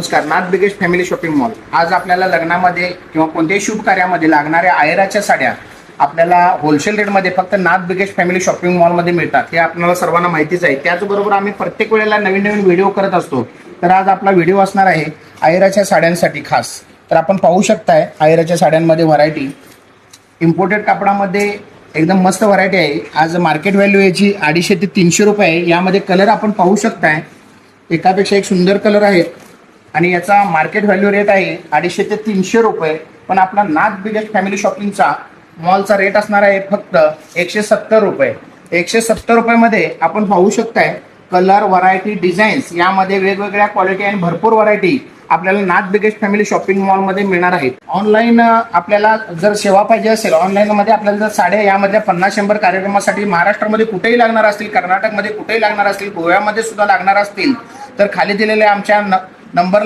नमस्कार Nath biggest family shopping mall. आज आपल्याला लग्नामध्ये किंवा कोणत्याही शुभ कार्यामध्ये लागणाऱ्या आयराच्या साड्या आपल्याला होलसेल रेटमध्ये फक्त नाथ बिगेस्ट फॅमिली शॉपिंग मॉलमध्ये मिळतात. हे आपल्याला सर्वांना माहितीच आहे. त्याचबरोबर आम्ही प्रत्येक वेळेला नवीन नवीन व्हिडिओ करत असतो. तर आज आपला व्हिडिओ असणार आहे आयराच्या साड्यांसाठी खास. तर आपण पाहू शकताय आयराच्या साड्यांमध्ये व्हरायटी इम्पोर्टेड कापडामध्ये एकदम मस्त व्हरायटी आहे. आज मार्केट व्हॅल्यू याची अडीचशे ते तीनशे रुपये आहे. यामध्ये कलर आपण पाहू शकताय. एकापेक्षा एक सुंदर कलर आहेत आणि याचा मार्केट व्हॅल्यू रेट आहे अडीचशे ते तीनशे रुपये. पण आपला नाथ बिगेस्ट फॅमिली शॉपिंगचा मॉलचा रेट असणार आहे फक्त एकशे सत्तर रुपये. एकशे सत्तर रुपयामध्ये आपण पाहू शकताय कलर व्हरायटी डिझाईन्स यामध्ये वेगवेगळ्या क्वालिटी आणि भरपूर व्हरायटी आपल्याला नाथ बिगेस्ट फॅमिली शॉपिंग मॉलमध्ये मिळणार आहेत. ऑनलाईन आपल्याला जर सेवा पाहिजे असेल ऑनलाईनमध्ये आपल्याला जर साड्या यामधल्या पन्नास शंभर कार्यक्रमासाठी महाराष्ट्रामध्ये कुठेही लागणार असतील कर्नाटकमध्ये कुठेही लागणार असतील गोव्यामध्ये सुद्धा लागणार असतील तर खाली दिलेल्या आमच्या न- नंबरला